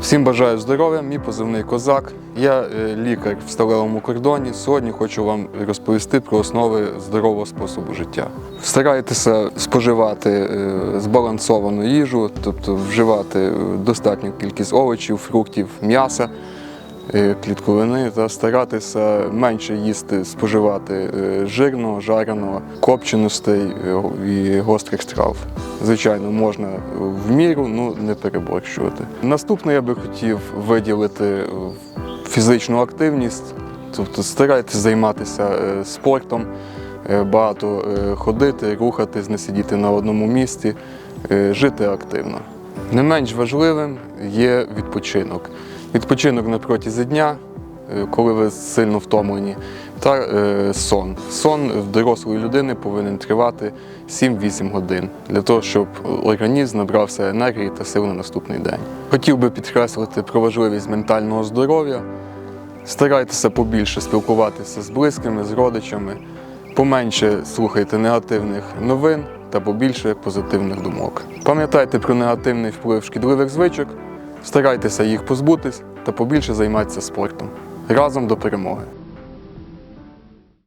Всім бажаю здоров'я, мій позивний козак. Я е, лікар в сталевому кордоні. Сьогодні хочу вам розповісти про основи здорового способу життя. Старайтеся споживати е, збалансовану їжу, тобто вживати е, достатню кількість овочів, фруктів, м'яса, клітковини та старатися менше їсти, споживати е, жирного, жареного, копченостей е, і гострих страв. Звичайно, можна в міру, ну не переборщувати. Наступне я би хотів виділити е, фізичну активність, тобто старайтесь займатися е, спортом, е, багато е, ходити, рухатись, не сидіти на одному місці, е, жити активно. Не менш важливим є відпочинок. Відпочинок на протязі дня, е, коли ви сильно втомлені, та е, сон. Сон в дорослої людини повинен тривати 7-8 годин для того, щоб організм набрався енергії та сил на наступний день. Хотів би підкреслити про важливість ментального здоров'я. Старайтеся побільше спілкуватися з близькими, з родичами, поменше слухайте негативних новин та побільше позитивних думок. Пам'ятайте про негативний вплив шкідливих звичок, старайтеся їх позбутись та побільше займатися спортом. Разом до перемоги!